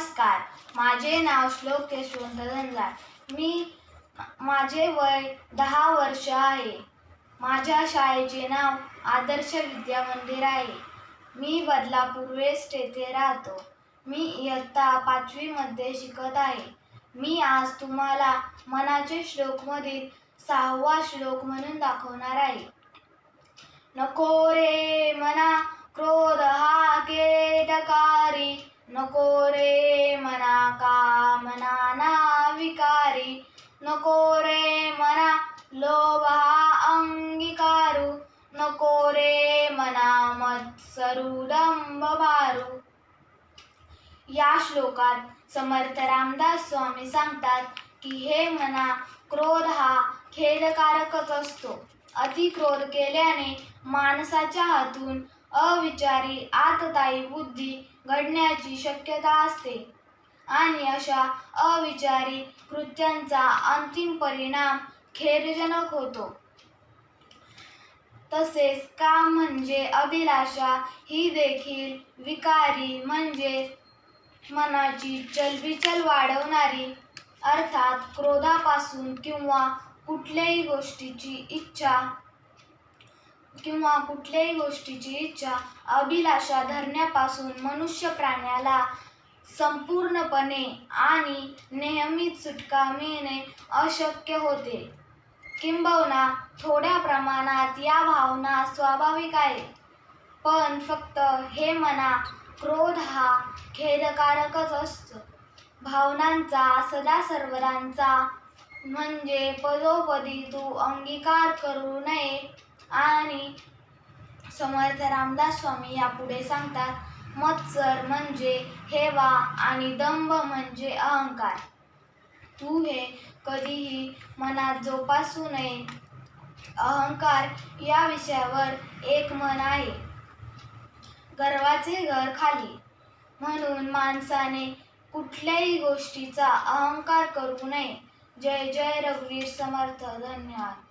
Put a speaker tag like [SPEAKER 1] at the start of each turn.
[SPEAKER 1] नमस्कार. माझे नाव श्लोक यशवंत धनगार मी माझे वय दहा वर्ष आहे. माझ्या शाळेचे नाव आदर्श विद्या मंदिर आहे. मी बदलापूर वेस्ट येथे राहतो. मी इयत्ता पाचवीमध्ये शिकत आहे. मी आज तुम्हाला मनाचे श्लोकमधील सहावा श्लोक म्हणून दाखवणार आहे. नको रे मना क्रोध हा केटकारी. नको रे नको रे मना लोभा अंगीकारू. नको रे मना मत्सरू दंभ भारू या श्लोकात समर्थ रामदास स्वामी सांगतात की हे मना क्रोध हा खेदकारकच असतो. अतिक्रोध केल्याने माणसाच्या हातून अविचारी आतताई बुद्धी घडण्याची शक्यता असते. आणि अशा अविचारी कृत्यांचा अंतिम परिणाम खेरजनक होतो. तसेच काम म्हणजे अभिलाषा ही देखील विकारी म्हणजे मनाची चलबिचल वाढवणारी अर्थात क्रोधापासून किंवा कुठल्याही गोष्टीची इच्छा किंवा कुठल्याही गोष्टीची इच्छा अभिलाषा धरण्यापासून मनुष्य प्राण्याला संपूर्णपणे आणि नेहमीच सुटका मिळणे अशक्य होते. किंबहुना थोड्या प्रमाणात या भावना स्वाभाविक आहे पण फक्त हे मना क्रोध हा खेदकारकच असतो. भावनांचा सदा सर्वदांचा म्हणजे पदोपदी तू अंगीकार करू नये. आणि समर्थ रामदास स्वामी यापुढे सांगतात मत्सर म्हणजे हेवा आणि दंभ म्हणजे अहंकार. तू हे कधीही मनात जोपासू नये. अहंकार या विषयावर एक मन आहे. गर्वाचे घर खाली. म्हणून माणसाने कुठल्याही गोष्टीचा अहंकार करू नये. जय जय रघुवीर समर्थ. धन्यवाद.